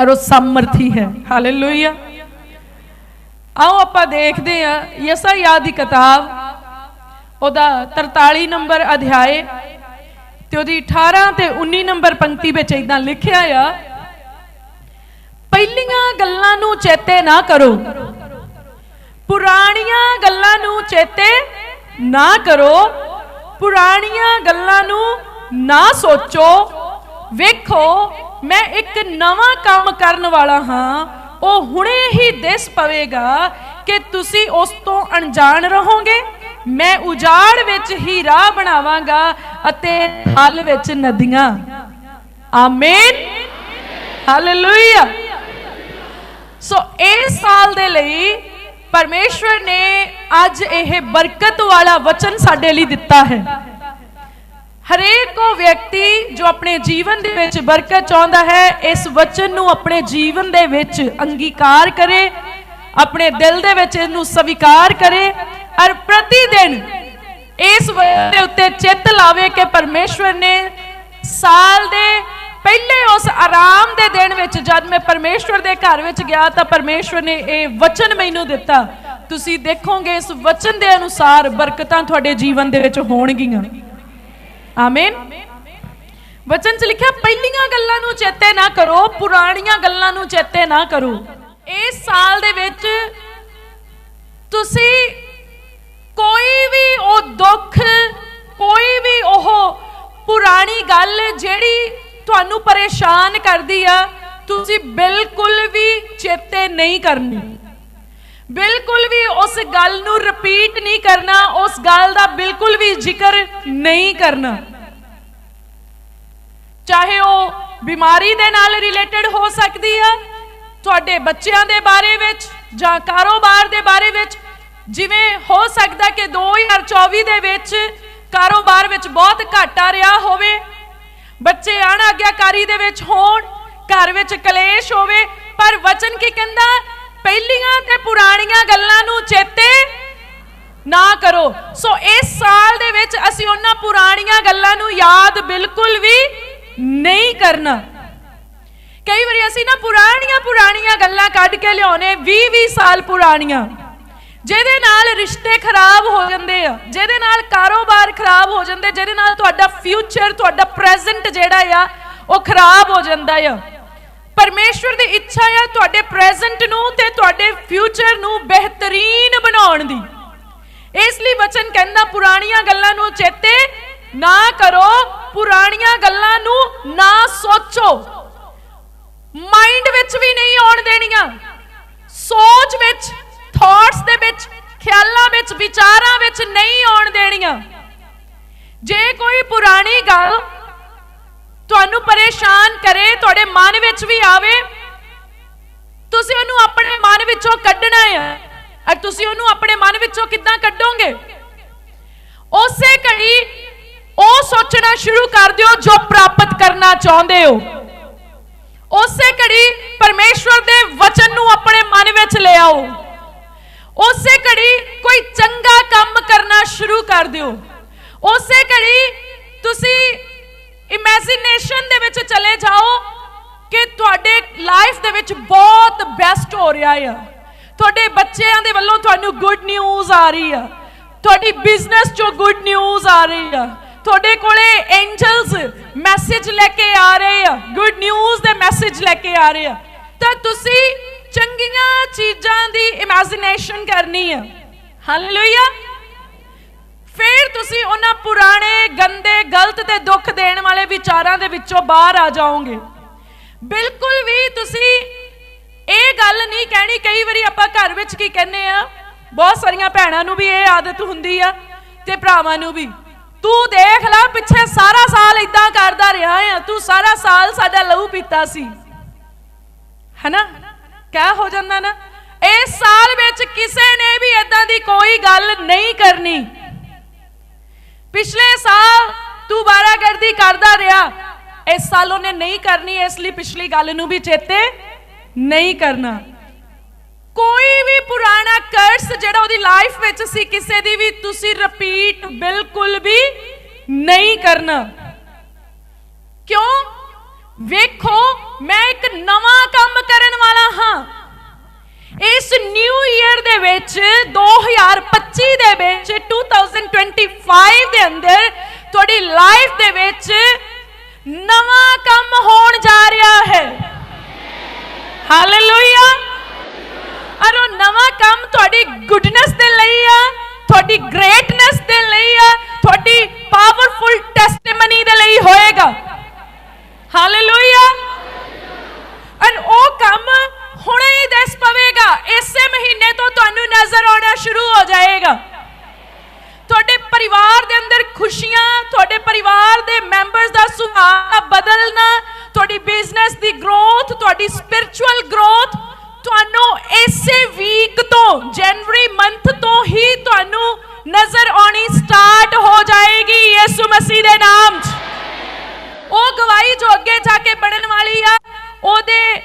ਔਰ ਉਹ ਸਮਰਥੀ ਹੈ। ਹਾਲੇਲੂਇਆ ਆਓ ਆਪਾਂ ਦੇਖਦੇ ਹਾਂ ਯਸਾਇਆ ਦੀ ਕਿਤਾਬ, ਉਹਦਾ 43 ਨੰਬਰ ਅਧਿਆਏ ਤੇ ਉਹਦੀ 18 ਤੇ 19 ਨੰਬਰ ਪੰਕਤੀ ਵਿੱਚ ਇਦਾਂ ਲਿਖਿਆ ਆ, ਪਹਿਲੀਆਂ ਗੱਲਾਂ ਨੂੰ ਚੇਤੇ ਨਾ ਕਰੋ। ਪੁਰਾਣੀਆਂ ਗੱਲਾਂ ਨੂੰ ਚੇਤੇ ਨਾ ਕਰੋ। ਪੁਰਾਣੀਆਂ ਗੱਲਾਂ ਨੂੰ ਨਾ ਸੋਚੋ। ਵੇਖੋ, ਮੈਂ ਇੱਕ ਨਵਾਂ ਕੰਮ ਕਰਨ ਵਾਲਾ ਹਾਂ। ਉਹ ਹੁਣੇ ਹੀ ਦਿਸ ਪਵੇਗਾ ਕਿ ਤੁਸੀਂ ਉਸ ਤੋਂ ਅਣਜਾਣ ਰਹੋਗੇ। ਮੈਂ ਉਜਾੜ ਵਿੱਚ ਹੀ ਰਾਹ ਬਣਾਵਾਂਗਾ ਅਤੇ ਹਲ ਵਿੱਚ ਨਦੀਆਂ। ਆਮੀਨ। ਹਾਲੇਲੂਇਆ। ਸੋ ਇਸ ਸਾਲ ਦੇ ਲਈ ਪਰਮੇਸ਼ਵਰ ਨੇ ਅੱਜ ਇਹ ਬਰਕਤ ਵਾਲਾ ਵਚਨ ਸਾਡੇ ਲਈ ਦਿੱਤਾ ਹੈ। ਹਰੇਕ ਉਹ ਵਿਅਕਤੀ ਜੋ ਆਪਣੇ ਜੀਵਨ ਦੇ ਵਿੱਚ ਬਰਕਤ ਚਾਹੁੰਦਾ ਹੈ, ਇਸ ਵਚਨ ਨੂੰ ਆਪਣੇ ਜੀਵਨ ਦੇ ਵਿੱਚ ਅੰਗੀਕਾਰ ਕਰੇ, ਆਪਣੇ ਦਿਲ ਦੇ ਵਿੱਚ ਇਹਨੂੰ ਸਵੀਕਾਰ ਕਰੇ ਔਰ ਪ੍ਰਤੀ ਦਿਨ ਇਸ ਵਚਨ ਦੇ ਉੱਤੇ ਚਿੱਤ ਲਾਵੇ ਕਿ ਪਰਮੇਸ਼ਵਰ ਨੇ ਸਾਲ ਦੇ ਪਹਿਲੇ ਉਸ ਆਰਾਮ ਦੇ ਦਿਨ ਵਿੱਚ ਜਦ ਮੈਂ ਪਰਮੇਸ਼ਵਰ ਦੇ ਘਰ ਵਿੱਚ ਗਿਆ ਤਾਂ ਪਰਮੇਸ਼ਵਰ ਨੇ ਇਹ ਵਚਨ ਮੈਨੂੰ ਦਿੱਤਾ। ਤੁਸੀਂ ਦੇਖੋਗੇ ਇਸ ਵਚਨ ਦੇ ਅਨੁਸਾਰ ਬਰਕਤਾਂ ਤੁਹਾਡੇ ਜੀਵਨ ਦੇ ਵਿੱਚ ਹੋਣਗੀਆਂ। ਆਮੀਨ ਵਚਨ 'ਚ ਲਿਖਿਆ, ਪਹਿਲੀਆਂ ਗੱਲਾਂ ਨੂੰ ਚੇਤੇ ਨਾ ਕਰੋ, ਪੁਰਾਣੀਆਂ ਗੱਲਾਂ ਨੂੰ ਚੇਤੇ ਨਾ ਕਰੋ। ਇਸ ਸਾਲ ਦੇ ਵਿੱਚ ਤੁਸੀਂ ਕੋਈ ਵੀ ਉਹ ਦੁੱਖ, ਕੋਈ ਵੀ ਉਹ ਪੁਰਾਣੀ ਗੱਲ ਜਿਹੜੀ ਤੁਹਾਨੂੰ ਪਰੇਸ਼ਾਨ ਕਰਦੀ ਆ, ਤੁਸੀਂ ਬਿਲਕੁਲ ਵੀ ਚੇਤੇ ਨਹੀਂ ਕਰਨੀ। ਬਿਲਕੁਲ ਵੀ ਉਸ ਗੱਲ ਨੂੰ ਰਿਪੀਟ ਨਹੀਂ ਕਰਨਾ, ਉਸ ਗੱਲ ਦਾ ਬਿਲਕੁਲ ਵੀ ਜ਼ਿਕਰ ਨਹੀਂ ਕਰਨਾ। ਚਾਹੇ ਉਹ ਬਿਮਾਰੀ ਦੇ ਨਾਲ ਰਿਲੇਟਡ ਹੋ ਸਕਦੀ ਆ, ਤੁਹਾਡੇ ਬੱਚਿਆਂ ਦੇ ਬਾਰੇ ਵਿੱਚ ਜਾਂ ਕਾਰੋਬਾਰ ਦੇ ਬਾਰੇ ਵਿੱਚ, ਜਿਵੇਂ ਹੋ ਸਕਦਾ ਕਿ 2024 ਦੇ ਵਿੱਚ ਕਾਰੋਬਾਰ ਵਿੱਚ ਬਹੁਤ ਘਾਟਾ ਰਿਹਾ ਹੋਵੇ, ਬੱਚੇ ਅਣਆਗਿਆਕਾਰੀ ਦੇ ਵਿੱਚ ਹੋਣ, ਘਰ ਵਿੱਚ ਕਲੇਸ਼ ਹੋਵੇ, ਪਰ ਵਚਨ ਕੀ ਕਹਿੰਦਾ? ਪਹਿਲੀਆਂ ਤੇ ਪੁਰਾਣੀਆਂ ਗੱਲਾਂ ਨੂੰ ਚੇਤੇ ਨਾ ਕਰੋ। ਸੋ ਇਸ ਸਾਲ ਦੇ ਵਿੱਚ ਅਸੀਂ ਉਹਨਾਂ ਪੁਰਾਣੀਆਂ ਗੱਲਾਂ ਨੂੰ ਯਾਦ ਬਿਲਕੁਲ ਵੀ ਨਹੀਂ ਕਰਨਾ। ਕਈ ਵਾਰੀ ਅਸੀਂ ਨਾ ਪੁਰਾਣੀਆਂ ਪੁਰਾਣੀਆਂ ਗੱਲਾਂ ਕੱਢ ਕੇ ਲਿਆਉਨੇ 20 20 ਸਾਲ ਪੁਰਾਣੀਆਂ। ਜਿਹਦੇ ਨਾਲ ਰਿਸ਼ਤੇ ਖਰਾਬ ਹੋ ਜਾਂਦੇ ਆ, ਜਿਹਦੇ ਨਾਲ ਕਾਰੋਬਾਰ ਖਰਾਬ ਹੋ ਜਾਂਦੇ, ਜਿਹਦੇ ਨਾਲ ਤੁਹਾਡਾ ਫਿਊਚਰ ਤੁਹਾਡਾ ਪ੍ਰੈਜ਼ੈਂਟ ਜਿਹੜਾ ਆ, ਉਹ ਖਰਾਬ ਹੋ ਜਾਂਦਾ ਆ। ਪਰਮੇਸ਼ਵਰ ਦੀ ਇੱਛਾ ਆ ਤੁਹਾਡੇ ਪ੍ਰੈਜ਼ੈਂਟ ਨੂੰ ਤੇ ਤੁਹਾਡੇ ਫਿਊਚਰ ਨੂੰ ਬਿਹਤਰੀਨ ਬਣਾਉਣ ਦੀ। ਇਸ ਲਈ ਵਚਨ ਕਹਿੰਦਾ, ਪੁਰਾਣੀਆਂ ਗੱਲਾਂ ਨੂੰ ਚੇਤੇ ਨਾ ਕਰੋ, ਪੁਰਾਣੀਆਂ ਗੱਲਾਂ ਨੂੰ ਨਾ ਸੋਚੋ। ਮਾਈਂਡ ਵਿੱਚ ਵੀ ਨਹੀਂ ਆਉਣ ਦੇਣੀਆਂ। ਸੋਚ ਵਿੱਚ ਥਾਟਸ ਦੇ ਵਿੱਚ, ਖਿਆਲਾਂ ਵਿੱਚ, ਵਿਚਾਰਾਂ ਵਿੱਚ ਨਹੀਂ ਆਉਣ ਦੇਣੀਆਂ। ਜੇ ਕੋਈ ਪੁਰਾਣੀ ਗੱਲ ਤੁਹਾਨੂੰ ਪਰੇਸ਼ਾਨ ਕਰੇ, ਤੁਹਾਡੇ ਮਨ ਵਿੱਚ ਵੀ ਆਵੇ। ਤੁਸੀਂ ਉਹਨੂੰ ਆਪਣੇ ਮਨ ਵਿੱਚੋਂ ਕੱਢਣਾ ਹੈ। ਅਰ ਤੁਸੀਂ ਉਹਨੂੰ ਆਪਣੇ ਮਨ ਵਿੱਚੋਂ ਕਿੱਦਾਂ ਕੱਢੋਗੇ? ਉਸੇ ਘੜੀ ਉਹ ਸੋਚਣਾ ਸ਼ੁਰੂ ਕਰ ਦਿਓ ਜੋ ਪ੍ਰਾਪਤ ਕਰਨਾ ਚਾਹੁੰਦੇ ਹੋ। ਉਸੇ ਘੜੀ ਪਰਮੇਸ਼ਵਰ ਦੇ ਵਚਨ ਨੂੰ ਆਪਣੇ ਮਨ ਵਿੱਚ ਲਿਆਓ ਉਸੇ ਘੜੀ ਕੋਈ ਚੰਗਾ ਕੰਮ ਕਰਨਾ ਸ਼ੁਰੂ ਕਰ ਦਿਓ। ਉਸੇ ਘੜੀ ਤੁਸੀਂ ਇਮੇਜਿਨੇਸ਼ਨ ਦੇ ਵਿੱਚ ਚਲੇ ਜਾਓ ਕਿ ਤੁਹਾਡੇ ਲਾਈਫ ਦੇ ਵਿੱਚ ਬਹੁਤ ਬੈਸਟ ਹੋ ਰਿਹਾ ਆ। ਤੁਹਾਡੇ ਬੱਚਿਆਂ ਦੇ ਵੱਲੋਂ ਤੁਹਾਨੂੰ ਗੁੱਡ ਨਿਊਜ਼ ਆ ਰਹੀ ਆ। ਤੁਹਾਡੀ ਬਿਜ਼ਨਸ ਚੋਂ ਗੁੱਡ ਨਿਊਜ਼ ਆ ਰਹੀ ਆ। ਤੁਹਾਡੇ ਕੋਲੇ ਐਂਜਲਸ ਮੈਸੇਜ ਲੈ ਕੇ ਆ ਰਹੇ ਆ। ਗੁੱਡ ਨਿਊਜ਼ ਦੇ ਮੈਸੇਜ ਲੈ ਕੇ ਆ ਰਹੇ ਆ। ਤਾਂ ਤੁਸੀਂ ਚੰਗੀਆਂ ਚੀਜ਼ਾਂ ਦੀ ਇਮੇਜਿਨੇਸ਼ਨ ਕਰਨੀ ਆ। ਹਾਲੇਲੂਇਆ ਫਿਰ ਤੁਸੀਂ ਉਹਨਾਂ ਪੁਰਾਣੇ, ਗੰਦੇ, ਗਲਤ ਤੇ ਦੁੱਖ ਦੇਣ ਵਾਲੇ ਵਿਚਾਰਾਂ ਦੇ ਵਿੱਚੋਂ ਬਾਹਰ ਆ ਜਾਓਗੇ। ਬਿਲਕੁਲ ਵੀ ਤੁਸੀਂ ਇਹ ਗੱਲ ਨਹੀਂ ਕਹਿਣੀ, ਕਈ ਵਾਰੀ ਆਪਾਂ ਘਰ ਵਿੱਚ ਕੀ ਕਹਿੰਨੇ ਆ, ਬਹੁਤ ਸਾਰੀਆਂ ਭੈਣਾਂ ਨੂੰ ਵੀ ਇਹ ਆਦਤ ਹੁੰਦੀ ਆ ਤੇ ਭਰਾਵਾਂ ਨੂੰ ਵੀ। ਤੂੰ ਦੇਖ ਲੈ, ਪਿੱਛੇ ਸਾਰਾ ਸਾਲ ਇਦਾਂ ਕਰਦਾ ਰਿਹਾ ਆ, ਤੂੰ ਸਾਰਾ ਸਾਲ ਸਾਡਾ ਲਹੂ ਪੀਤਾ ਸੀ। ਹੈਨਾ? ਕਿਆ ਹੋ ਜਾਂਦਾ ਨਾ? ਇਸ ਸਾਲ ਵਿੱਚ ਕਿਸੇ ਨੇ ਵੀ ਇਦਾਂ ਦੀ ਕੋਈ ਗੱਲ ਨਹੀਂ ਕਰਨੀ। ਪਿਛਲੇ ਸਾਲ ਤੂੰ ਬਾਰਾਗਰਦੀ ਕਰਦਾ ਰਿਹਾ। ਇਸ ਸਾਲ ਉਹਨੇ ਨਹੀਂ ਕਰਨੀ, ਇਸ ਲਈ ਪਿਛਲੀ ਗੱਲ ਨੂੰ ਵੀ ਚੇਤੇ ਨਹੀਂ ਕਰਨਾ। ਕੋਈ ਵੀ ਪੁਰਾਣਾ ਕਰਸ ਜਿਹੜਾ ਉਹਦੀ ਲਾਈਫ ਵਿੱਚ ਸੀ, ਕਿਸੇ ਦੀ ਵੀ ਤੁਸੀਂ ਰਿਪੀਟ ਬਿਲਕੁਲ ਵੀ ਨਹੀਂ ਕਰਨਾ। ਕਿਉਂ? ਵੇਖੋ, ਮੈਂ ਇੱਕ ਨਵਾਂ ਕੰਮ ਵਿੱਚ 2025 ਦੇ ਵਿੱਚ 2025 ਦੇ ਅੰਦਰ ਤੁਹਾਡੀ ਲਾਈਫ ਦੇ ਵਿੱਚ ਨਵਾਂ ਕੰਮ ਹੋਣ ਜਾ ਰਿਹਾ ਹੈ। ਹਾਲੇਲੂਇਆ ਔਰ ਉਹ ਨਵਾਂ ਕੰਮ ਤੁਹਾਡੀ ਗੁੱਡਨੈਸ ਦੇ ਲਈ ਆ, ਤੁਹਾਡੀ ਗ੍ਰੇਟਨੈਸ ਦੇ ਲਈ ਆ, ਤੁਹਾਡੀ ਪਾਵਰਫੁਲ ਟੈਸਟੀਮਨੀ ਦੇ ਲਈ ਹੋਏਗਾ। ਹਾਲੇਲੂਇਆ ਔਰ ਉਹ ਕੰਮ ਹੁਣੇ ਹੀ ਦਿਸ ਪਵੇਗਾ, ਇਸੇ ਮਹੀਨੇ ਤੋਂ ਤੁਹਾਨੂੰ ਨਜ਼ਰ ਆਉਣਾ ਸ਼ੁਰੂ ਹੋ ਜਾਏਗਾ ਤੁਹਾਡੇ ਪਰਿਵਾਰ ਦੇ ਅੰਦਰ ਖੁਸ਼ੀਆਂ ਤੁਹਾਡੇ ਪਰਿਵਾਰ ਦੇ ਮੈਂਬਰਸ ਦਾ ਸੁਭਾਅ ਬਦਲਣਾ ਤੁਹਾਡੀ ਬਿਜ਼ਨਸ ਦੀ ਗਰੋਥ ਤੁਹਾਡੀ ਸਪਿਰਚੁਅਲ ਗਰੋਥ ਤੁਹਾਨੂੰ ਇਸੇ ਵੀਕ ਤੋਂ ਜਨਵਰੀ ਮੰਥ ਤੋਂ ਹੀ ਤੁਹਾਨੂੰ ਨਜ਼ਰ ਆਉਣੀ ਸਟਾਰਟ ਹੋ ਜਾਏਗੀ ਯਿਸੂ ਮਸੀਹ ਦੇ ਨਾਮ 'ਚ। ਉਹ ਗਵਾਹੀ ਜੋ ਅੱਗੇ ਜਾ ਕੇ ਬਣਨ ਵਾਲੀ ਆ, ਉਹਦੇ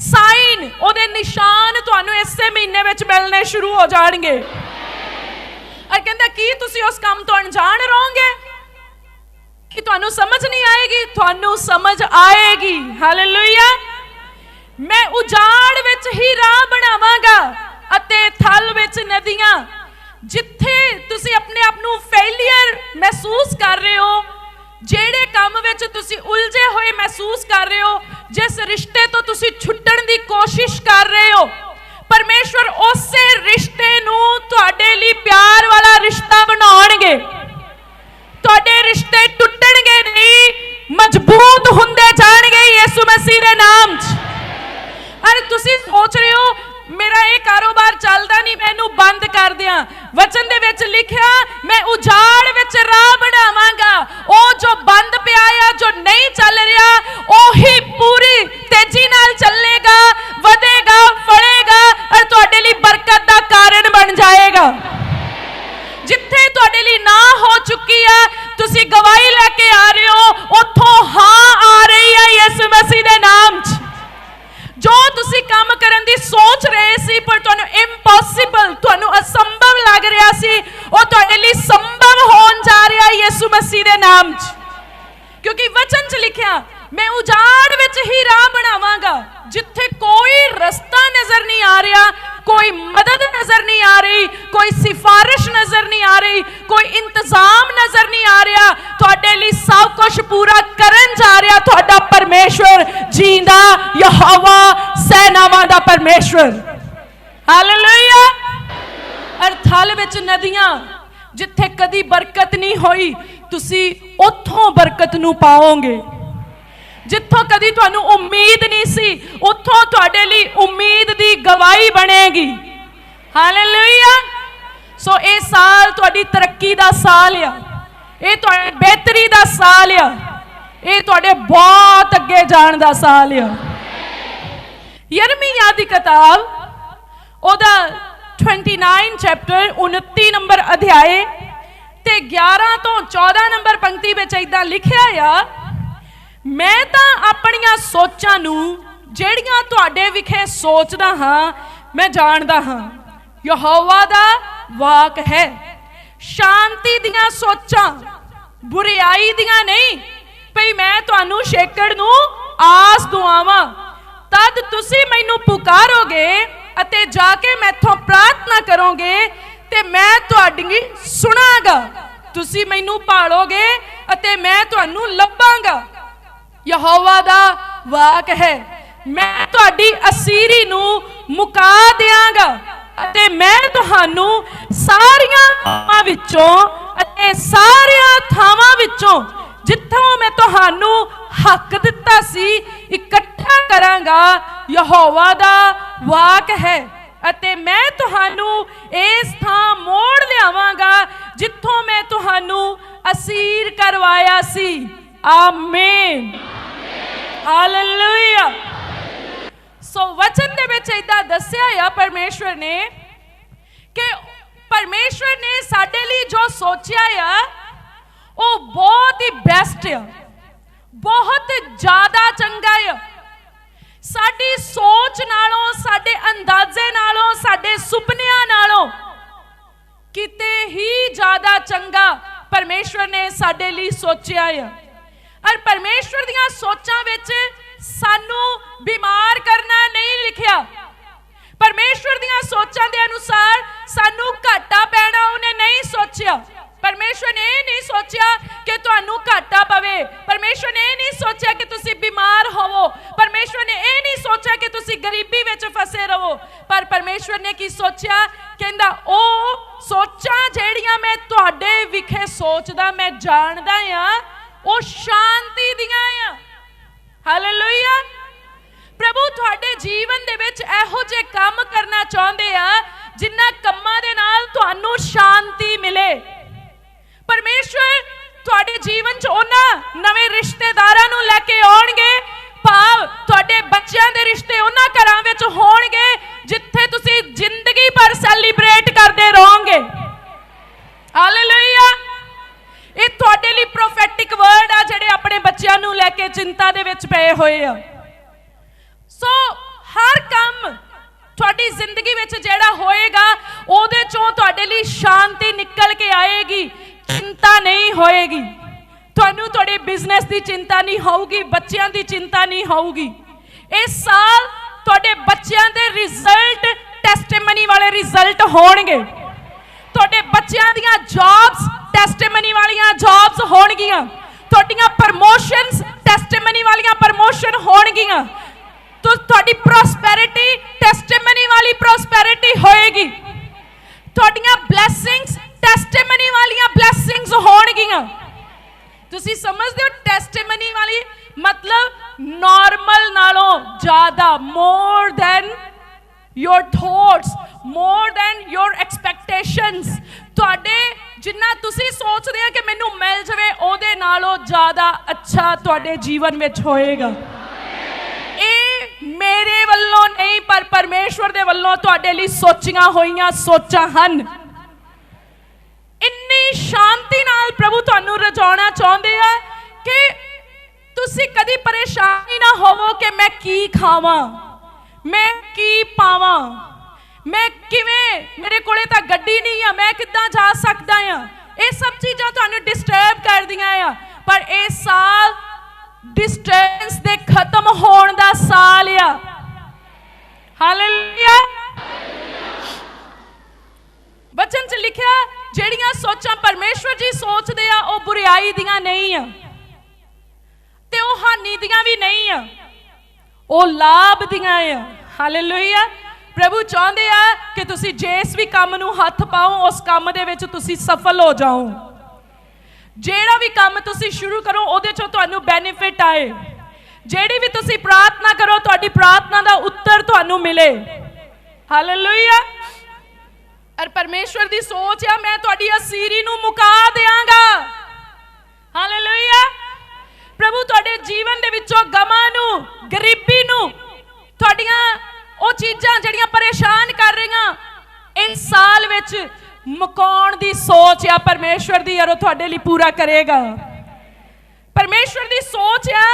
ਸਾਈਨ ਉਹਦੇ ਨਿਸ਼ਾਨ ਤੁਹਾਨੂੰ ਇਸੇ ਮਹੀਨੇ ਵਿੱਚ ਮਿਲਣੇ ਸ਼ੁਰੂ ਹੋ ਜਾਣਗੇ। ਔਰ ਕਹਿੰਦਾ, ਕੀ ਤੁਸੀਂ ਉਸ ਕੰਮ ਤੋਂ ਅਣਜਾਣ ਰਹੋਗੇ? ਕਿ ਤੁਹਾਨੂੰ ਸਮਝ ਨਹੀਂ ਆਏਗੀ, ਤੁਹਾਨੂੰ ਸਮਝ ਆਏਗੀ। ਹਾਲੇਲੂਇਆ ਮੈਂ ਉਜਾੜ ਵਿੱਚ ਹੀ ਰਾਹ ਬਣਾਵਾਂਗਾ ਅਤੇ ਥਲ ਵਿੱਚ ਨਦੀਆਂ, ਜਿੱਥੇ ਤੁਸੀਂ ਆਪਣੇ ਆਪ ਨੂੰ ਫੇਲਿਅਰ ਮਹਿਸੂਸ ਕਰ ਰਹੇ ਹੋ, ਜਿਹੜੇ ਕੰਮ ਵਿੱਚ ਤੁਸੀਂ ਉਲਝੇ ਹੋਏ ਮਹਿਸੂਸ ਕਰ ਰਹੇ ਹੋ, ਜਿਸ ਰਿਸ਼ਤੇ ਤੋਂ ਤੁਸੀਂ ਛੁੱਟਣ ਦੀ ਕੋਸ਼ਿਸ਼ ਕਰ ਰਹੇ ਹੋ, ਪਰਮੇਸ਼ਵਰ ਉਸੇ ਰਿਸ਼ਤੇ ਨੂੰ ਤੁਹਾਡੇ ਲਈ ਪਿਆਰ ਵਾਲਾ ਰਿਸ਼ਤਾ ਬਣਾਉਣਗੇ। ਤੁਹਾਡੇ ਰਿਸ਼ਤੇ ਟੁੱਟਣਗੇ ਨਹੀਂ, ਮਜ਼ਬੂਤ ਹੁੰਦੇ ਜਾਣਗੇ ਯਿਸੂ ਮਸੀਹ ਦੇ ਨਾਮ 'ਚ। ਅਰੇ ਤੁਸੀਂ ਸੋਚ ਰਹੇ ਹੋ, ਮੇਰਾ ਇਹ ਕਾਰੋਬਾਰ ਚੱਲਦਾ ਨਹੀਂ ਮੈਨੂੰ ਬੰਦ ਕਰ ਦਿਆਂ। ਵਚਨ ਦੇ ਵਿੱਚ ਲਿਖਿਆ, ਮੈਂ ਉਜਾੜ ਵਿੱਚ ਰਾਹ ਬਣਾਵਾਂਗਾ। ਉਹ ਜੋ ਬੰਦ ਪਿਆ ਆ, ਜੋ ਨਹੀਂ ਚੱਲ ਰਿਹਾ, ਉਹੀ ਉਹ ਸੰਭਵ ਹੋਣ ਜਾ ਰਿਹਾ ਯਿਸੂ ਮਸੀਹ ਦੇ ਨਾਮ 'ਚ। ਕਿਉਂਕਿ ਵਚਨ 'ਚ ਲਿਖਿਆ, ਮੈਂ ਉਜਾੜ ਵਿੱਚ ਹੀ ਰਾਹ ਬਣਾਵਾਂਗਾ, ਜਿੱਥੇ ਕੋਈ ਰਸਤਾ ਨਜ਼ਰ ਨਹੀਂ ਆ ਰਿਹਾ, ਕੋਈ ਮਦਦ ਨਜ਼ਰ ਨਹੀਂ ਆ ਰਹੀ, ਕੋਈ ਸਿਫਾਰਿਸ਼ ਨਜ਼ਰ ਨਹੀਂ ਆ ਰਹੀ, ਕੋਈ ਇੰਤਜ਼ਾਮ ਨਜ਼ਰ ਨਹੀਂ ਆ ਰਿਹਾ। ਤੁਹਾਡੇ ਲਈ ਸਭ ਕੁਝ ਪੂਰਾ ਕਰਨ ਜਾ ਰਿਹਾ ਤੁਹਾਡਾ ਪਰਮੇਸ਼ਵਰ, ਜੀਂਦਾ ਯਹੋਵਾ ਸੈਨਾਵਾਂ ਦਾ ਪਰਮੇਸ਼ਵਰ। ਹਾਲੇਲੂਇਆ ਅਰ ਵਿੱਚ ਨਦੀਆਂ ਜਿੱਥੇ ਕਦੀ ਬਰਕਤ ਨਹੀਂ ਹੋਈ, ਤੁਸੀਂ ਉੱਥੋਂ ਬਰਕਤ ਨੂੰ ਪਾਓਗੇ। ਜਿੱਥੋਂ ਕਦੀ ਤੁਹਾਨੂੰ ਉਮੀਦ ਨਹੀਂ ਸੀ, ਉੱਥੋਂ ਤੁਹਾਡੇ ਲਈ ਉਮੀਦ ਦੀ ਗਵਾਹੀ ਬਣੇਗੀ। ਹਾਲੇਲੂਇਆ ਸੋ ਇਹ ਸਾਲ ਤੁਹਾਡੀ ਤਰੱਕੀ ਦਾ ਸਾਲ ਆ। ਇਹ ਤੁਹਾਡੀ ਬਿਹਤਰੀ ਦਾ ਸਾਲ ਆ। ਇਹ ਤੁਹਾਡੇ ਬਹੁਤ ਅੱਗੇ ਜਾਣ ਦਾ ਸਾਲ ਆ। ਯਰਮੀਆ ਦੀ ਕਿਤਾਬ, ਉਹਦਾ 29 ਚੈਪਟਰ 29 ਨੰਬਰ ਅਧਿਆਏ ਤੇ 11 ਤੋਂ 14 ਨੰਬਰ ਪੰਕਤੀ ਵਿੱਚ ਇਦਾਂ ਲਿਖਿਆ ਆ, ਮੈਂ ਤਾਂ ਆਪਣੀਆਂ ਸੋਚਾਂ ਨੂੰ ਜਿਹੜੀਆਂ ਤੁਹਾਡੇ ਵਿਖੇ ਸੋਚਦਾ ਹਾਂ, ਮੈਂ ਜਾਣਦਾ ਹਾਂ। ਯਹੋਵਾ ਦਾ ਵਾਕ ਹੈ, ਸ਼ਾਂਤੀ ਦੀਆਂ ਸੋਚਾਂ, ਬੁਰੀਾਈ ਦੀਆਂ ਨਹੀਂ, ਭਈ ਮੈਂ ਤੁਹਾਨੂੰ ਸ਼ੇਕੜ ਨੂੰ ਆਸ ਦੁਆਵਾਂ, ਤਦ ਤੁਸੀਂ ਮੈਨੂੰ ਪੁਕਾਰੋਗੇ ਅਤੇ ਜਾ ਕੇ ਮੈਥੋਂ ਪ੍ਰਾਰਥਨਾ ਕਰੋਗੇ ਤੇ ਮੈਂ ਤੁਹਾਡੀ ਸੁਣਾਗਾ। ਤੁਸੀਂ ਮੈਨੂੰ ਭਾਲੋਗੇ ਅਤੇ ਮੈਂ ਤੁਹਾਨੂੰ ਲੱਭਾਂਗਾ। ਯਹੋਵਾ ਦਾ ਵਾਕ ਹੈ, ਮੈਂ ਤੁਹਾਡੀ ਅਸੀਰੀ ਨੂੰ ਮੁਕਾ ਦਿਆਂਗਾ ਅਤੇ ਮੈਂ ਤੁਹਾਨੂੰ ਸਾਰੀਆਂ ਥਾਵਾਂ ਵਿੱਚੋਂ ਅਤੇ ਸਾਰੀਆਂ ਥਾਵਾਂ ਵਿੱਚੋਂ ਜਿੱਥੋਂ ਮੈਂ ਤੁਹਾਨੂੰ ਹੱਕ ਦਿੱਤਾ ਸੀ, ਇਕੱਠਾ ਕਰਾਂਗਾ। ਯਹੋਵਾ ਦਾ ਵਾਕ ਹੈ ਅਤੇ ਮੈਂ ਤੁਹਾਨੂੰ ਇਸ ਥਾਂ ਮੋੜ ਲਿਆਵਾਂਗਾ ਜਿੱਥੋਂ ਮੈਂ ਤੁਹਾਨੂੰ ਅਸੀਰ ਕਰਵਾਇਆ ਸੀ। ਆਮੇਨ। ਹਾਲੇਲੂਇਆ। ਸੋ ਵਚਨ ਦੇ ਵਿੱਚ ਇਦਾਂ ਦੱਸਿਆ ਆ ਪਰਮੇਸ਼ਵਰ ਨੇ ਕਿ ਪਰਮੇਸ਼ਵਰ ਨੇ ਸਾਡੇ ਲਈ ਜੋ ਸੋਚਿਆ ਆ, ਉਹ ਬਹੁਤ ਹੀ ਬੈਸਟ ਆ। ਬਹੁਤ ਜ਼ਿਆਦਾ ਚੰਗਾ ਆ। ਸਾਡੀ ਸੋਚ ਨਾਲੋਂ, ਸਾਡੇ ਅੰਦਾਜ਼ੇ ਨਾਲੋਂ, ਸਾਡੇ ਸੁਪਨਿਆਂ ਨਾਲੋਂ ਕਿਤੇ ਹੀ ਜ਼ਿਆਦਾ ਚੰਗਾ ਪਰਮੇਸ਼ਵਰ ਨੇ ਸਾਡੇ ਲਈ ਸੋਚਿਆ ਆ। ਔਰ ਪਰਮੇਸ਼ਵਰ ਦੀਆਂ ਸੋਚਾਂ ਵਿੱਚ ਸਾਨੂੰ ਬਿਮਾਰ ਕਰਨਾ ਨਹੀਂ ਲਿਖਿਆ। ਪਰਮੇਸ਼ਵਰ ਦੀਆਂ ਸੋਚਾਂ ਦੇ ਅਨੁਸਾਰ ਸਾਨੂੰ ਘਾਟਾ ਪੈਣਾ ਉਹਨੇ ਨਹੀਂ ਸੋਚਿਆ। ਪਰਮੇਸ਼ਵਰ ਨੇ ਇਹ ਨਹੀਂ ਸੋਚਿਆ ਕਿ ਤੁਹਾਨੂੰ ਘਾਟਾ ਪਵੇ। ਪਰਮੇਸ਼ਵਰ ਨੇ ਇਹ ਨਹੀਂ ਸੋਚਿਆ ਕਿ ਤੁਸੀਂ ਬਿਮਾਰ ਹੋਵੋ। ਪਰਮੇਸ਼ਵਰ ਨੇ ਇਹ ਨਹੀਂ ਸੋਚਿਆ ਕਿ ਤੁਸੀਂ ਗਰੀਬੀ ਵਿੱਚ ਫਸੇ ਰਹੋ। ਪਰ ਪਰਮੇਸ਼ਵਰ ਨੇ ਕੀ ਸੋਚਿਆ? ਕਹਿੰਦਾ, ਉਹ ਸੋਚਾਂ ਜਿਹੜੀਆਂ ਮੈਂ ਤੁਹਾਡੇ ਵਿਖੇ ਸੋਚਦਾ, ਮੈਂ ਜਾਣਦਾ ਆ, ਉਹ ਸ਼ਾਂਤੀ ਦੀਆਂ ਆ। ਹਾਲੇਲੂਇਆ ਪ੍ਰਭੂ ਤੁਹਾਡੇ ਜੀਵਨ ਦੇ ਵਿੱਚ ਇਹੋ ਜਿਹੇ ਕੰਮ ਕਰਨਾ ਚਾਹੁੰਦੇ ਆ ਜਿਨ੍ਹਾਂ ਕੰਮਾਂ ਦੇ ਨਾਲ ਤੁਹਾਨੂੰ ਸ਼ਾਂਤੀ ਮਿਲੇ ਪਰਮੇਸ਼ਵਰ ਤੁਹਾਡੇ ਜੀਵਨ 'ਚ ਉਹਨਾਂ ਨਵੇਂ ਰਿਸ਼ਤੇਦਾਰਾਂ ਨੂੰ ਲੈ ਕੇ ਆਉਣਗੇ। ਭਾਵ ਤੁਹਾਡੇ ਬੱਚਿਆਂ ਦੇ ਰਿਸ਼ਤੇ ਉਹਨਾਂ ਘਰਾਂ ਵਿੱਚ ਹੋਣਗੇ, ਜਿੱਥੇ ਤੁਸੀਂ ਜ਼ਿੰਦਗੀ ਭਰ ਸੈਲੀਬ੍ਰੇਟ ਕਰਦੇ ਰਹੋਗੇ। ਹਾਲੇਲੂਇਆ ਇਹ ਤੁਹਾਡੇ ਲਈ ਪ੍ਰੋਫੈਟਿਕ ਵਰਡ ਆ, ਜਿਹੜੇ ਆਪਣੇ ਬੱਚਿਆਂ ਨੂੰ ਲੈ ਕੇ ਚਿੰਤਾ ਦੇ ਵਿੱਚ ਪਏ ਹੋਏ ਆ। ਸੋ ਹਰ ਕੰਮ ਤੁਹਾਡੀ ਜ਼ਿੰਦਗੀ ਵਿੱਚ ਜਿਹੜਾ ਹੋਏਗਾ, ਉਹਦੇ ਚੋਂ ਤੁਹਾਡੇ ਲਈ ਸ਼ਾਂਤੀ ਨਿਕਲ ਕੇ ਆਏਗੀ, ਚਿੰਤਾ ਨਹੀਂ ਹੋਏਗੀ। ਤੁਹਾਨੂੰ ਤੁਹਾਡੇ ਬਿਜ਼ਨਸ ਦੀ ਚਿੰਤਾ ਨਹੀਂ ਹੋਊਗੀ, ਬੱਚਿਆਂ ਦੀ ਚਿੰਤਾ ਨਹੀਂ ਹੋਊਗੀ। ਇਸ ਸਾਲ ਤੁਹਾਡੇ ਬੱਚਿਆਂ ਦੇ ਰਿਜ਼ਲਟ ਟੈਸਟੀਮਨੀ ਵਾਲੇ ਰਿਜ਼ਲਟ ਹੋਣਗੇ। ਤੁਹਾਡੇ ਬੱਚਿਆਂ ਦੀਆਂ ਜੌਬਸ ਟੈਸਟੀਮਨੀ ਵਾਲੀਆਂ ਜੌਬਸ ਹੋਣਗੀਆਂ। ਤੁਹਾਡੀਆਂ ਪ੍ਰਮੋਸ਼ਨਸ ਟੈਸਟੀਮਨੀ ਵਾਲੀਆਂ ਪ੍ਰਮੋਸ਼ਨ ਹੋਣਗੀਆਂ। ਤੁਹਾਡੀ ਪ੍ਰੋਸਪੈਰਿਟੀ ਟੈਸਟੀਮਨੀ ਵਾਲੀ ਪ੍ਰੋਸਪੈਰਿਟੀ ਹੋਏਗੀ। ਤੁਹਾਡੀਆਂ ਬਲੇਸਿੰਗਸ ਟੈਸਟੀਮਨੀ ਵਾਲੀਆਂ ਬਲੇਸਿੰਗਸ ਹੋਣਗੀਆਂ। ਤੁਸੀਂ ਸਮਝਦੇ ਹੋ ਟੈਸਟੀਮਨੀ ਵਾਲੀ? ਮਤਲਬ ਨਾਰਮਲ ਨਾਲੋਂ ਜ਼ਿਆਦਾ more than your thoughts, more than your expectations. ਤੁਹਾਡੇ ਜਿੰਨਾ ਤੁਸੀਂ ਸੋਚਦੇ ਆ ਕਿ ਮੈਨੂੰ ਮਿਲ ਜਾਵੇ, ਉਹਦੇ ਨਾਲੋਂ ਜ਼ਿਆਦਾ ਅੱਛਾ ਤੁਹਾਡੇ ਜੀਵਨ ਵਿੱਚ ਹੋਏਗਾ। ਇਹ ਮੇਰੇ ਵੱਲੋਂ ਨਹੀਂ, ਪਰ ਪਰਮੇਸ਼ਵਰ ਦੇ ਵੱਲੋਂ ਤੁਹਾਡੇ ਲਈ ਸੋਚੀਆਂ ਹੋਈਆਂ ਸੋਚਾਂ ਹਨ। ਇੰਨੀ ਸ਼ਾਂਤੀ ਨਾਲ ਪ੍ਰਭੂ ਤੁਹਾਨੂੰ ਰਜਾਉਣਾ ਚਾਹੁੰਦੇ ਆ ਕਿ ਤੁਸੀਂ ਕਦੀ ਪਰੇਸ਼ਾਨ ਨਾ ਹੋਵੋ ਕਿ ਮੈਂ ਕੀ ਖਾਵਾਂ ਮੈਂ ਕੀ ਪਾਵਾਂ ਮੈਂ ਕਿਵੇਂ ਮੇਰੇ ਕੋਲੇ ਤਾਂ ਗੱਡੀ ਨਹੀਂ ਆ ਮੈਂ ਕਿੱਦਾਂ ਜਾ ਸਕਦਾ ਆ? ਇਹ ਸਭ ਚੀਜ਼ਾਂ ਤੁਹਾਨੂੰ ਡਿਸਟਰਬ ਕਰਦੀਆਂ ਆ। ਪਰ ਇਹ ਸਾਲ ਡਿਸਟੈਂਸ ਦੇ ਖਤਮ ਹੋਣ ਦਾ ਸਾਲ ਆ। ਹਾਲੇਲੂਇਆ ਵਚਨ 'ਚ ਲਿਖਿਆ ਜਿਹੜੀਆਂ ਸੋਚਾਂ ਪਰਮੇਸ਼ਵਰ ਜੀ ਸੋਚਦੇ ਆ, ਉਹ ਬੁਰੀਾਈ ਦੀਆਂ ਨਹੀਂ ਆ। ਤੇ ਉਹ ਹਾਨੀ ਦੀਆਂ ਵੀ ਨਹੀਂ ਆ। ਉਹ ਲਾਭ ਦੀਆਂ ਆ। ਹਾਲੇਲੂਇਆ ਪ੍ਰਭੂ ਚਾਹੁੰਦੇ ਆ ਕਿ ਤੁਸੀਂ ਜਿਸ ਵੀ ਕੰਮ ਨੂੰ ਹੱਥ ਪਾਓ, ਉਸ ਕੰਮ ਦੇ ਵਿੱਚ ਤੁਸੀਂ ਸਫਲ ਹੋ ਜਾਓ। ਜਿਹੜਾ ਵੀ ਕੰਮ ਤੁਸੀਂ ਸ਼ੁਰੂ ਕਰੋ, ਉਹਦੇ ਚੋਂ ਤੁਹਾਨੂੰ ਬੈਨੀਫਿਟ ਆਏ। ਜਿਹੜੀ ਵੀ ਤੁਸੀਂ ਪ੍ਰਾਰਥਨਾ ਕਰੋ, ਤੁਹਾਡੀ ਪ੍ਰਾਰਥਨਾ ਦਾ ਉੱਤਰ ਤੁਹਾਨੂੰ ਮਿਲੇ। ਹਾਲੇਲੂਇਆ ਅਰ ਪਰਮੇਸ਼ਵਰ ਦੀ ਸੋਚ ਆ, ਮੈਂ ਤੁਹਾਡੀ ਅਸੀਰੀ ਨੂੰ ਮੁਕਾ ਦੇਵਾਂਗਾ ਹਾਲੇਲੂਇਆ ਪ੍ਰਭੂ, ਤੁਹਾਡੇ ਜੀਵਨ ਦੇ ਵਿੱਚੋਂ ਗਮਾਂ ਨੂੰ, ਗਰੀਬੀ ਨੂੰ, ਤੁਹਾਡੀਆਂ ਉਹ ਚੀਜ਼ਾਂ ਜਿਹੜੀਆਂ ਪਰੇਸ਼ਾਨ ਕਰ ਰਹੀਆਂ, ਇਸ ਸਾਲ ਵਿੱਚ ਮੁਕਾਉਣ ਦੀ ਸੋਚ ਆ, ਪਰਮੇਸ਼ਵਰ ਦੀ ਯਾਰ ਉਹ ਤੁਹਾਡੇ ਲਈ ਪੂਰਾ ਕਰੇਗਾ। ਪਰਮੇਸ਼ਵਰ ਦੀ ਸੋਚ ਆ,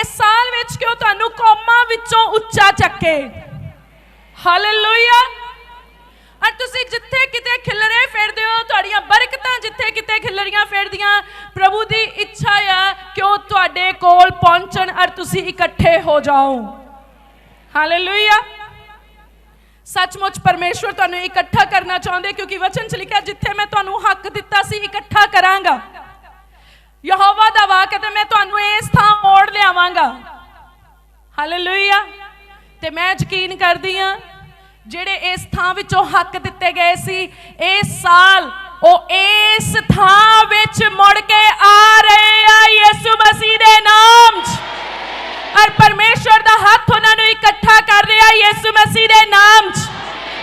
ਇਸ ਸਾਲ ਵਿੱਚ ਕਿ ਉਹ ਤੁਹਾਨੂੰ ਕੌਮਾਂ ਵਿੱਚੋਂ ਉੱਚਾ ਚੱਕੇ। ਹਾਲੇਲੂਇਆ ਔਰ ਤੁਸੀਂ ਜਿੱਥੇ ਕਿਤੇ ਖਿਲਰੇ ਫਿਰਦੇ ਹੋ, ਤੁਹਾਡੀਆਂ ਬਰਕਤਾਂ ਜਿੱਥੇ ਕਿਤੇ ਖਿਲਰੀਆਂ ਫਿਰਦੀਆਂ, ਪ੍ਰਭੂ ਦੀ ਇੱਛਾ ਆ ਕਿ ਉਹ ਤੁਹਾਡੇ ਕੋਲ ਪਹੁੰਚਣ ਔਰ ਤੁਸੀਂ ਇਕੱਠੇ ਹੋ ਜਾਓ। ਹਾਲੇਲੂਇਆ ਸੱਚਮੁੱਚ ਪਰਮੇਸ਼ਵਰ ਤੁਹਾਨੂੰ ਇਕੱਠਾ ਕਰਨਾ ਚਾਹੁੰਦੇ ਕਿਉਂਕਿ ਵਚਨ 'ਚ ਲਿਖਿਆ, ਜਿੱਥੇ ਮੈਂ ਤੁਹਾਨੂੰ ਹੱਕ ਦਿੱਤਾ ਸੀ, ਇਕੱਠਾ ਕਰਾਂਗਾ। ਯਹੋਵਾ ਦਾ ਵਾਕ ਹੈ ਤੇ ਮੈਂ ਤੁਹਾਨੂੰ ਇਸ ਥਾਂ ਮੋੜ ਲਿਆਵਾਂਗਾ। ਹਾਲੇਲੂਇਆ ਤੇ ਮੈਂ ਯਕੀਨ ਕਰਦੀ ਹਾਂ ਜਿਹੜੇ ਇਸ ਥਾਂ ਵਿੱਚੋਂ ਹੱਕ ਦਿੱਤੇ ਗਏ ਸੀ ਇਸ ਸਾਲ ਉਹ ਇਸ ਥਾਂ ਵਿੱਚ ਮੁੜ ਕੇ ਆ ਰਹੇ ਆ, ਯਿਸੂ ਮਸੀਹ ਦੇ ਨਾਮ 'ਚ। ਔਰ ਪਰਮੇਸ਼ਵਰ ਦਾ ਹੱਥ ਉਹਨਾਂ ਨੂੰ ਇਕੱਠਾ ਕਰ ਰਿਹਾ ਯਿਸੂ ਮਸੀਹ ਦੇ ਨਾਮ 'ਚ।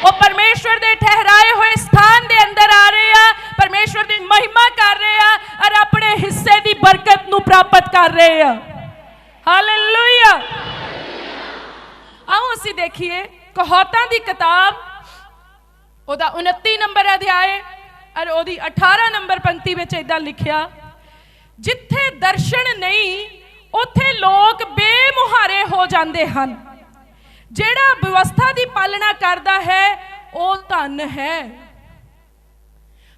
ਉਹ ਪਰਮੇਸ਼ਵਰ ਦੇ ਠਹਿਰਾਏ ਹੋਏ ਸਥਾਨ ਦੇ ਅੰਦਰ ਆ ਰਹੇ ਆ, ਪਰਮੇਸ਼ਵਰ ਦੀ ਮਹਿਮਾ ਕਰ ਰਹੇ ਆ, ਔਰ ਆਪਣੇ ਹਿੱਸੇ ਦੀ ਬਰਕਤ ਨੂੰ ਪ੍ਰਾਪਤ ਕਰ ਰਹੇ ਆ। ਹਾਲੇਲੂਇਆ ਆਓ ਅਸੀਂ ਦੇਖੀਏ ਕਹੌਤਾਂ ਦੀ ਕਿਤਾਬ, ਉਹਦਾ 29 ਨੰਬਰ ਅਧਿਆਏ ਔਰ ਉਹਦੀ 18 ਨੰਬਰ ਪੰਕਤੀ ਵਿੱਚ ਇਦਾਂ ਲਿਖਿਆ, ਜਿੱਥੇ ਦਰਸ਼ਨ ਨਹੀਂ, ਉੱਥੇ ਲੋਕ ਬੇਮੁਹਾਰੇ ਹੋ ਜਾਂਦੇ ਹਨ। ਜਿਹੜਾ ਵਿਵਸਥਾ ਦੀ ਪਾਲਣਾ ਕਰਦਾ ਹੈ, ਉਹ ਧਨ ਹੈ।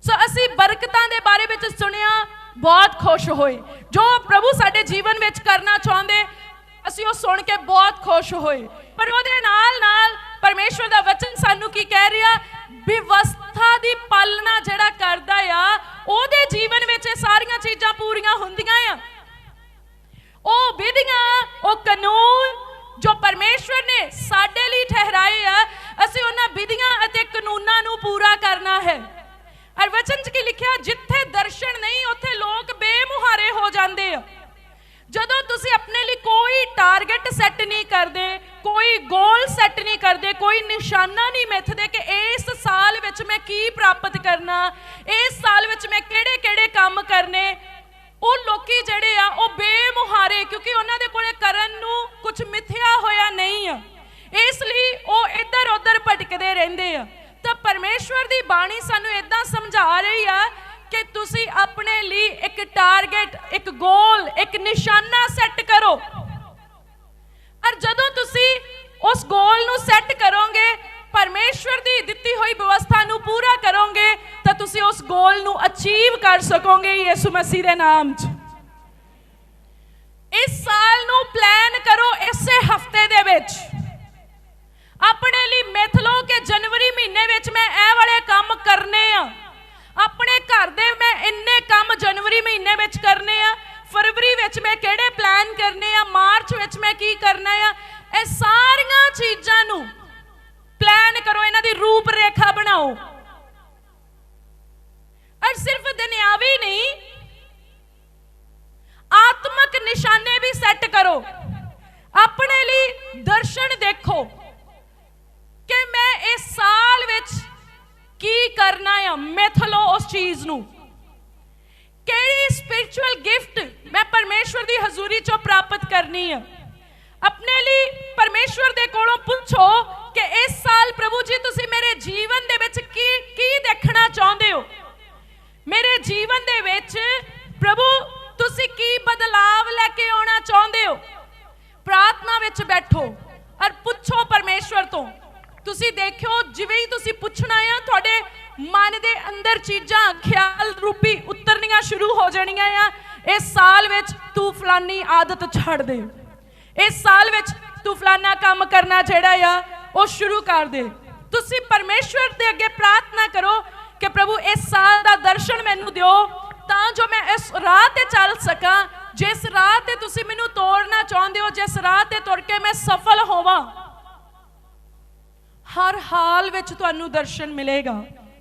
ਸੋ ਅਸੀਂ ਬਰਕਤਾਂ ਦੇ ਬਾਰੇ ਵਿੱਚ ਸੁਣਿਆ, ਬਹੁਤ ਖੁਸ਼ ਹੋਏ। ਜੋ ਪ੍ਰਭੂ ਸਾਡੇ ਜੀਵਨ ਵਿੱਚ ਕਰਨਾ ਚਾਹੁੰਦੇ, ਅਸੀਂ ਉਹ ਸੁਣ ਕੇ ਬਹੁਤ ਖੁਸ਼ ਹੋਏ। ਪਰ ਉਹਦੇ ਨਾਲ ਨਾਲ ਪਰਮੇਸ਼ਵਰ ਦਾ ਵਚਨ ਸਾਨੂੰ ਕੀ ਕਹਿ ਰਿਹਾ? ਵਿਵਸਥਾ ਦੀ ਪਾਲਣਾ ਜਿਹੜਾ ਕਰਦਾ ਆ, ਉਹਦੇ ਜੀਵਨ ਵਿੱਚ ਇਹ ਸਾਰੀਆਂ ਚੀਜ਼ਾਂ ਪੂਰੀਆਂ ਹੁੰਦੀਆਂ ਆ। ਉਹ ਵਿਧੀਆਂ, ਉਹ ਕਾਨੂੰਨ ਜੋ ਪਰਮੇਸ਼ਵਰ ਨੇ ਸਾਡੇ ਲਈ ਠਹਿਰਾਏ ਆ, ਅਸੀਂ ਉਹਨਾਂ ਵਿਧੀਆਂ ਅਤੇ ਕਾਨੂੰਨਾਂ ਨੂੰ ਪੂਰਾ ਕਰਨਾ ਹੈ। ਅਰ ਵਚਨ 'ਚ ਕੀ ਲਿਖਿਆ? ਜਿੱਥੇ ਦਰਸ਼ਨ ਨਹੀਂ, ਉੱਥੇ ਲੋਕ ਬੇਮੁਹਾਰੇ ਹੋ ਜਾਂਦੇ ਆ। ਜਦੋਂ ਤੁਸੀਂ ਆਪਣੇ ਲਈ ਕੋਈ ਟਾਰਗੇਟ ਸੈੱਟ ਨਹੀਂ ਕਰਦੇ, ਕੋਈ ਗੋਲ ਸੈੱਟ ਨਹੀਂ ਕਰਦੇ, ਕੋਈ ਨਿਸ਼ਾਨਾ ਨਹੀਂ ਮਿੱਥਦੇ ਕਿ ਇਸ ਸਾਲ ਵਿੱਚ ਮੈਂ ਕੀ ਪ੍ਰਾਪਤ ਕਰਨਾ, ਇਸ ਸਾਲ ਵਿੱਚ ਮੈਂ ਕਿਹੜੇ-ਕਿਹੜੇ ਕੰਮ ਕਰਨੇ, ਉਹ ਲੋਕੀ ਜਿਹੜੇ ਆ, ਉਹ ਬੇਮੁਹਾਰੇ ਕਿਉਂਕਿ ਉਹਨਾਂ ਦੇ ਕੋਲੇ ਕਰਨ ਨੂੰ ਕੁਝ ਮਿਥਿਆ ਹੋਇਆ ਨਹੀਂ ਆ। ਇਸ ਲਈ ਉਹ ਇੱਧਰ ਉੱਧਰ ਭਟਕਦੇ ਰਹਿੰਦੇ ਆ। ਤਾਂ ਪਰਮੇਸ਼ਵਰ ਦੀ ਬਾਣੀ ਸਾਨੂੰ ਇਦਾਂ ਸਮਝਾ ਰਹੀ ਆ ਕਿ ਤੁਸੀਂ ਆਪਣੇ ਲਈ ਇੱਕ ਟਾਰਗੇਟ, ਇੱਕ ਗੋਲ ਇੱਕ ਨਿਸ਼ਾਨਾ ਸੈੱਟ ਕਰੋ। ਔਰ ਜਦੋਂ ਤੁਸੀਂ ਉਸ ਗੋਲ ਨੂੰ ਸੈੱਟ ਕਰੋਗੇ, ਪਰਮੇਸ਼ਵਰ ਦੀ ਦਿੱਤੀ ਹੋਈ ਵਿਵਸਥਾ ਨੂੰ ਪੂਰਾ ਕਰੋਗੇ, ਤਾਂ ਤੁਸੀਂ ਉਸ ਗੋਲ ਨੂੰ ਅਚੀਵ ਕਰ ਸਕੋਗੇ ਯਿਸੂ ਮਸੀਹ ਦੇ ਨਾਮ 'ਚ। ਇਸ ਸਾਲ ਨੂੰ ਪਲਾਨ ਕਰੋ ਇਸੇ ਹਫ਼ਤੇ ਦੇ ਵਿੱਚ। ਆਪਣੇ ਲਈ ਮਿਥ ਲਓ ਕਿ ਜਨਵਰੀ ਮਹੀਨੇ ਵਿੱਚ ਮੈਂ ਇਹ ਵਾਲੇ ਕੰਮ ਕਰਨੇ ਆ। ਆਪਣੇ ਘਰ ਦੇ ਮੈਂ ਇੰਨੇ ਕੰਮ ਜਨਵਰੀ ਮਹੀਨੇ ਵਿੱਚ ਕਰਨੇ ਆ, ਫਰਵਰੀ ਵਿੱਚ ਮੈਂ ਕਿਹੜੇ ਪਲਾਨ ਕਰਨੇ ਆ, ਮਾਰਚ ਵਿੱਚ ਮੈਂ ਕੀ ਕਰਨਾ ਆ, ਇਹ ਸਾਰੀਆਂ ਚੀਜ਼ਾਂ ਨੂੰ ਪਲਾਨ ਕਰੋ, ਇਹਨਾਂ ਦੀ ਰੂਪ ਰੇਖਾ ਬਣਾਓ। ਔਰ ਸਿਰਫ ਦੁਨਿਆਵੀ ਨਹੀਂ, ਆਤਮਿਕ ਨਿਸ਼ਾਨੇ ਵੀ ਸੈੱਟ ਕਰੋ। ਆਪਣੇ ਲਈ ਦਰਸ਼ਨ ਦੇਖੋ ਕਿ ਮੈਂ ਇਸ ਸਾਲ ਵਿੱਚ ਕੀ ਕਰਨਾ ਆ? ਮਿਥ ਲਓ ਉਸ ਚੀਜ਼ ਨੂੰ। ਕਿਹੜੀ ਸਪਿਰਚੁਅਲ ਗਿਫਟ ਮੈਂ ਪਰਮੇਸ਼ਵਰ ਦੀ ਹਜ਼ੂਰੀ ਚੋਂ ਪ੍ਰਾਪਤ ਕਰਨੀ ਆ? ਆਪਣੇ ਲਈ ਪਰਮੇਸ਼ਵਰ ਦੇ ਕੋਲੋਂ ਪੁੱਛੋ ਕਿ ਇਸ ਸਾਲ ਪ੍ਰਭੂ ਜੀ, ਤੁਸੀਂ ਮੇਰੇ ਜੀਵਨ ਦੇ ਵਿੱਚ ਕੀ ਕੀ ਦੇਖਣਾ ਚਾਹੁੰਦੇ ਹੋ? ਮੇਰੇ ਜੀਵਨ ਦੇ ਵਿੱਚ ਪ੍ਰਭੂ, ਤੁਸੀਂ ਕੀ ਬਦਲਾਵ ਲੈ ਕੇ ਆਉਣਾ ਚਾਹੁੰਦੇ ਹੋ? ਪ੍ਰਾਰਥਨਾ ਵਿੱਚ ਬੈਠੋ ਔਰ ਪੁੱਛੋ ਪਰਮੇਸ਼ਵਰ ਤੋਂ ਤੁਸੀਂ ਦੇਖਿਓ, ਜਿਵੇਂ ਹੀ ਤੁਸੀਂ ਪੁੱਛਣਾ ਆ, ਤੁਹਾਡੇ ਮਨ ਦੇ ਅੰਦਰ ਚੀਜ਼ਾਂ, ਖਿਆਲ ਰੂਪੀ ਉਤਰਨੀਆਂ ਸ਼ੁਰੂ ਹੋ ਜਾਣੀਆਂ ਆ। ਇਸ ਸਾਲ ਵਿੱਚ ਤੂੰ ਫਲਾਨੀ ਆਦਤ ਛੱਡ ਦੇ। ਇਸ ਸਾਲ ਵਿੱਚ ਤੂੰ ਫਲਾਨਾ ਕੰਮ ਕਰਨਾ ਜਿਹੜਾ ਆ, ਉਹ ਸ਼ੁਰੂ ਕਰ ਦੇ। ਤੁਸੀਂ ਪਰਮੇਸ਼ਵਰ ਦੇ ਅੱਗੇ ਪ੍ਰਾਰਥਨਾ ਕਰੋ ਕਿ ਪ੍ਰਭੂ, ਇਸ ਸਾਲ ਦਾ ਦਰਸ਼ਨ ਮੈਨੂੰ ਦਿਓ, ਤਾਂ ਜੋ ਮੈਂ ਇਸ ਰਾਹ ਤੇ ਚੱਲ ਸਕਾਂ। ਜਿਸ ਰਾਹ ਤੇ ਤੁਸੀਂ ਮੈਨੂੰ ਤੋੜਨਾ ਚਾਹੁੰਦੇ ਹੋ, ਜਿਸ ਰਾਹ ਤੇ ਤੁਰ ਕੇ ਮੈਂ ਸਫਲ ਹੋਵਾਂ। ਹਰ ਹਾਲ ਵਿੱਚ ਤੁਹਾਨੂੰ ਦਰਸ਼ਨ ਮਿਲੇਗਾ।